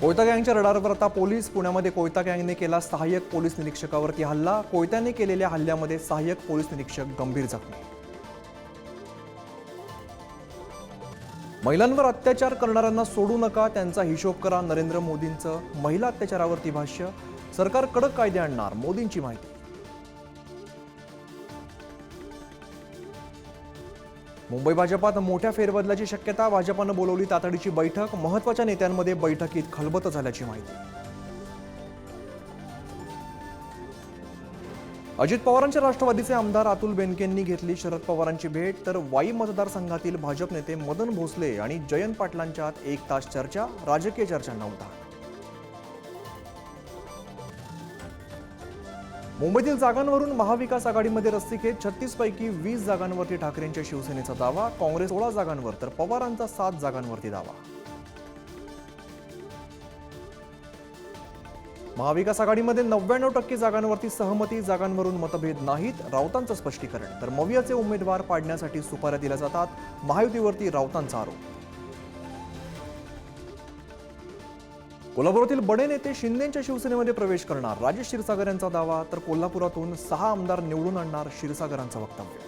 कोयता गँगच्या रडारवर आता पोलीस पुण्यामध्ये कोयता गँगने केला सहाय्यक पोलीस निरीक्षकावरती हल्ला. कोयत्याने केलेल्या हल्ल्यामध्ये सहाय्यक पोलीस निरीक्षक गंभीर जखमी. महिलांवर अत्याचार करणाऱ्यांना सोडू नका त्यांचा हिशोब करा नरेंद्र मोदींचं. महिला अत्याचारावरती भाष्य सरकार कडक कायदे आणणार मोदींची माहिती. मुंबई भाजपात मोठ्या फेरबदलाची शक्यता भाजपानं बोलवली तातडीची बैठक महत्त्वाच्या नेत्यांमध्ये बैठकीत खलबत झाल्याची माहिती. अजित पवारांच्या राष्ट्रवादीचे आमदार अतुल बेनकेंनी घेतली शरद पवारांची भेट तर वाई मतदारसंघातील भाजप नेते मदन भोसले आणि जयंत पाटलांच्यात एक तास चर्चा राजकीय चर्चा नव्हता मुंबईतील जागांवरून महाविकास आघाडीमध्ये रस्सीखेच छत्तीसपैकी वीस जागांवरती ठाकरेंच्या शिवसेनेचा दावा. काँग्रेस सोळा जागांवर तर पवारांचा सात जागांवरती दावा. महाविकास आघाडीमध्ये नव्याण्णव टक्के जागांवरती सहमती जागांवरून मतभेद नाहीत राऊतांचं स्पष्टीकरण. तर मवियाचे उमेदवार पाडण्यासाठी सुपाऱ्या दिल्या जातात. महायुतीवरती राऊतांचा आरोप. कोल्हापुरातील बडे नेते शिंदेच्या शिवसेनेमध्ये प्रवेश करणार. राजेश क्षीरसागर यांचा दावा तर कोल्हापुरातून सहा आमदार निवडून आणणार क्षीरसागरांचं वक्तव्य.